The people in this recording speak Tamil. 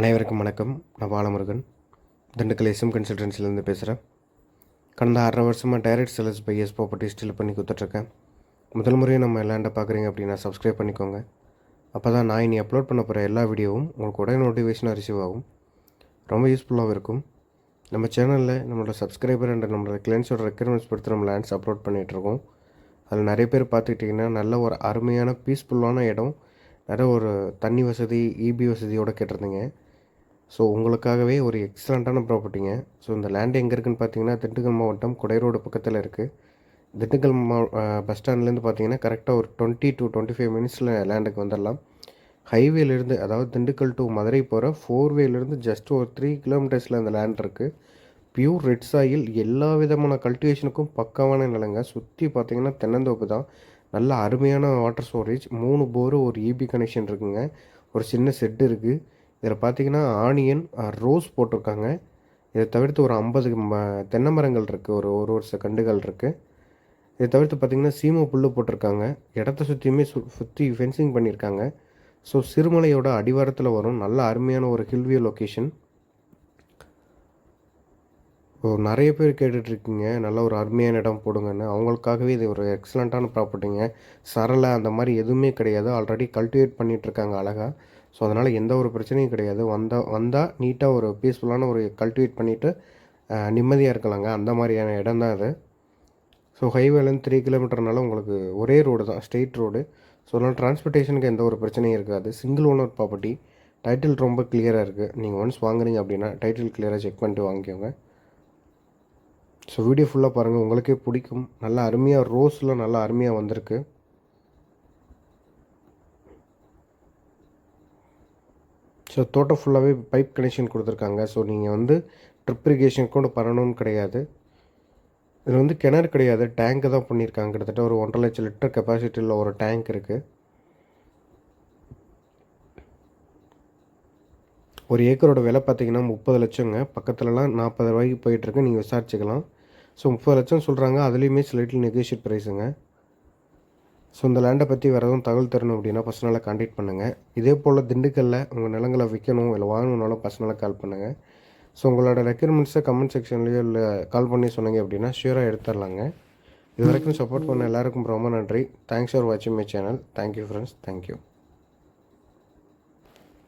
அனைவருக்கும் வணக்கம். நான் பாலமுருகன். திண்டுக்கல் எஸ்எம் கன்சல்டன்சிலேருந்து பேசுகிறேன் கடந்த அரை வருஷமாக direct sellers by S property still பண்ணி கொடுத்துட்ருக்கேன். முதல் முறையும் நம்ம லேண்டை பார்க்குறீங்க அப்படின்னா சப்ஸ்கிரைப் பண்ணிக்கோங்க. அப்போ தான் நான் இனி அப்லோட் பண்ண போகிற எல்லா வீடியோவும் உங்களுக்கு உடனே நோட்டிஃபிகேஷனாக ரிசீவ் ஆகும். ரொம்ப யூஸ்ஃபுல்லாகவும் இருக்கும். நம்ம சேனலில் நம்மளோட சப்ஸ்கிரைபர் அண்ட் நம்மளோட கிளைண்ட்ஸோட ரெக்யர்மெண்ட்ஸ் பொறுத்து நம்ம லேண்ட்ஸ் அப்லோட் பண்ணிகிட்ருக்கோம் அதில் நிறைய பேர் பார்த்துக்கிட்டிங்கன்னா நல்ல ஒரு அருமையான பீஸ்ஃபுல்லான இடம். நிறைய ஒரு தண்ணி வசதி இபி வசதியோடு கேட்டிருந்தீங்க. ஸோ உங்களுக்காகவே ஒரு எக்ஸலண்ட்டான ப்ராப்பர்ட்டிங்க ஸோ இந்த லேண்டு எங்கே இருக்குன்னு பார்த்தீங்கன்னா திண்டுக்கல் மாவட்டம் குடைரோடு பக்கத்தில் இருக்குது திண்டுக்கல் மா பஸ் ஸ்டாண்ட்லேருந்து பார்த்தீங்கன்னா கரெக்டாக ஒரு டுவெண்ட்டி டு டுவெண்ட்டி ஃபைவ் மினிட்ஸில் லேண்டுக்கு வந்துடலாம் ஹைவேலேருந்து அதாவது திண்டுக்கல் டு மதுரை போகிற ஃபோர் வேலேருந்து ஜஸ்ட் ஒரு த்ரீ கிலோமீட்டர்ஸில் அந்த லேண்ட் இருக்குது பியூர் ரெட் சாயில் எல்லா விதமான கல்டிவேஷனுக்கும் பக்காவான நிலங்க. சுற்றி பார்த்தீங்கன்னா தென்னந்தோப்பு தான். நல்ல அருமையான வாட்டர் ஸ்டோரேஜ் மூணு போரு ஒரு இபி கனெக்ஷன் இருக்குங்க. ஒரு சின்ன செட்டு இருக்குது இதில் பார்த்தீங்கன்னா ஆனியன் ரோஸ் போட்டிருக்காங்க. இதை தவிர்த்து ஒரு ஐம்பது ம தென்னை மரங்கள் இருக்குது ஒரு ஒரு வருஷ கண்டுகள் இருக்குது இதை தவிர்த்து பார்த்திங்கன்னா சீம புல் போட்டிருக்காங்க. இடத்த சுற்றியுமே சு சுற்றி ஃபென்சிங் பண்ணியிருக்காங்க ஸோ சிறுமலையோட அடிவாரத்தில் வரும். நல்ல அருமையான ஒரு ஹில்வியூ லொக்கேஷன் ஸோ நிறைய பேர் கேட்டுட்ருக்கீங்க நல்ல ஒரு அருமையான இடம் போடுங்கன்னு. அவங்களுக்காகவே இது ஒரு எக்ஸலண்ட்டான ப்ராப்பர்ட்டிங்க சரளை அந்த மாதிரி எதுவுமே கிடையாது. ஆல்ரெடி கல்டிவேட் பண்ணிகிட்ருக்காங்க அழகாக ஸோ அதனால் எந்த ஒரு பிரச்சனையும் கிடையாது. வந்தால் வந்தால் நீட்டாக ஒரு பீஸ்ஃபுல்லான ஒரு கல்டிவேட் பண்ணிவிட்டு நிம்மதியாக இருக்கலாங்க. அந்த மாதிரியான இடம் தான் அது. ஸோ ஹைவேலேருந்து த்ரீ கிலோமீட்டர்னால உங்களுக்கு ஒரே ரோடு தான் ஸ்ட்ரெயிட் ரோடு ஸோ அதனால் டிரான்ஸ்போர்ட்டேஷனுக்கு எந்த ஒரு பிரச்சனையும் இருக்காது. சிங்கிள் ஓனர் ப்ராப்பர்ட்டி டைட்டில் ரொம்ப கிளியராக இருக்குது நீங்கள் ஒன்ஸ் வாங்குறீங்க அப்படின்னா டைட்டில் கிளியராக செக் பண்ணிட்டு வாங்கிக்கோங்க. ஸோ வீடியோ ஃபுல்லாக பாருங்கள் உங்களுக்கே பிடிக்கும். நல்லா அருமையாக ரோஸில் நல்லா அருமையாக வந்திருக்கு. ஸோ தோட்டம் ஃபுல்லாகவே பைப் கனெக்ஷன் கொடுத்துருக்காங்க. ஸோ நீங்கள் வந்து ட்ரிப் இரிகேஷன் கூட பண்ணணும்னு கிடையாது. இதில் வந்து கிணறு கிடையாது. டேங்க்கு தான் பண்ணியிருக்காங்க. கிட்டத்தட்ட ஒரு ஒன்றரை லட்சம் லிட்டர் கெப்பாசிட்டியில் ஒரு டேங்க் இருக்குது ஒரு ஏக்கரோட விலை பார்த்தீங்கன்னா முப்பது லட்சங்க. பக்கத்துலலாம் நாற்பது ரூபாய்க்கு போயிட்டுருக்கு நீங்கள் விசாரிச்சுக்கலாம். ஸோ முப்பது லட்சம் சொல்கிறாங்க அதுலேயுமே ஸ்லைட்லி நெகோஷியேட் ப்ரைஸுங்க ஸோ இந்த லேண்டை பற்றி வேறு எதுவும் தகவல் தரணும் அப்படின்னா பர்சனலாக காண்டாக்ட் பண்ணுங்கள் இதே போல் திண்டுக்கல்லில் உங்கள் நிலங்களை விற்கணும் இல்லை வாங்கணுன்னாலும் பர்சனலாக கால் பண்ணுங்கள் ஸோ உங்களோட ரெக்யர்மெண்ட்ஸை கமெண்ட் செக்ஷன்லேயோ இல்லை கால் பண்ணி சொன்னீங்க அப்படின்னா ஷியூராக எடுத்துடலாங்க இது வரைக்கும் சப்போர்ட் பண்ண எல்லாருக்கும் ரொம்ப நன்றி. தேங்க்ஸ் ஃபார் வாட்சிங் my channel thank you friends thank you